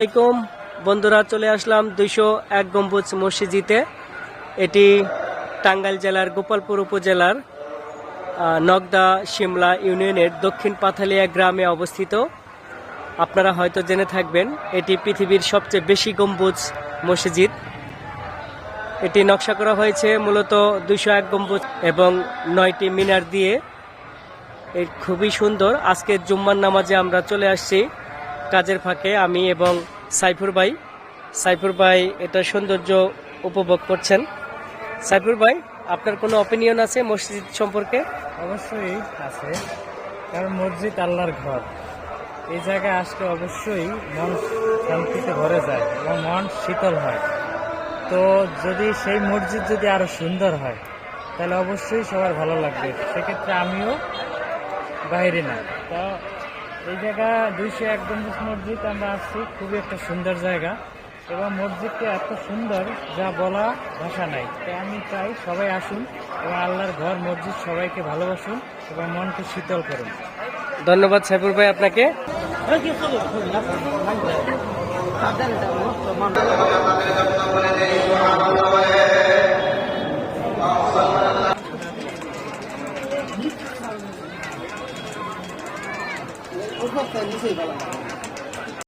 আলাইকুম। বন্ধুরা, চলে আসলাম দুইশো এক গম্বুজ মসজিদে। এটি টাঙ্গাইল জেলার গোপালপুর উপজেলার নগদা শিমলা ইউনিয়নের দক্ষিণ পাথালিয়া গ্রামে অবস্থিত। আপনারা হয়তো জেনে থাকবেন, এটি পৃথিবীর সবচেয়ে বেশি গম্বুজ মসজিদ। এটি নকশা করা হয়েছে মূলত দুইশো এক গম্বুজ এবং নয়টি মিনার দিয়ে। খুবই সুন্দর। আজকে জুম্মার নামাজে আমরা চলে আসছি। কাজের ফাঁকে আমি এবং সাইফুর ভাই। সাইফুর ভাই, এটা সৌন্দর্য উপভোগ করছেন। সাইফুর ভাই, আপনার কোনো অপিনিয়ন আছে মসজিদ সম্পর্কে? অবশ্যই আছে। কারণ মসজিদ আল্লাহর ঘর। এই জায়গায় আসলে অবশ্যই মন শান্তিতে ভরে যায় এবং মন শীতল হয়। তো যদি সেই মসজিদ যদি আরও সুন্দর হয়, তাহলে অবশ্যই সবার ভালো লাগবে। সেক্ষেত্রে আমিও বাইরে না। তো এই জায়গা দুইশো এক গম্বুজ মসজিদ আমরা আসছি খুবই একটা সুন্দর জায়গা। এবং মসজিদটা এত সুন্দর, যা বলা ভাষা নাই। তাই আমি চাই সবাই আসুন এবং আল্লাহর ঘর, মসজিদ সবাইকে ভালোবাসুন এবং মনকে শীতল করুন। ধন্যবাদ সাইফুর ভাই আপনাকে। 我喝你水น了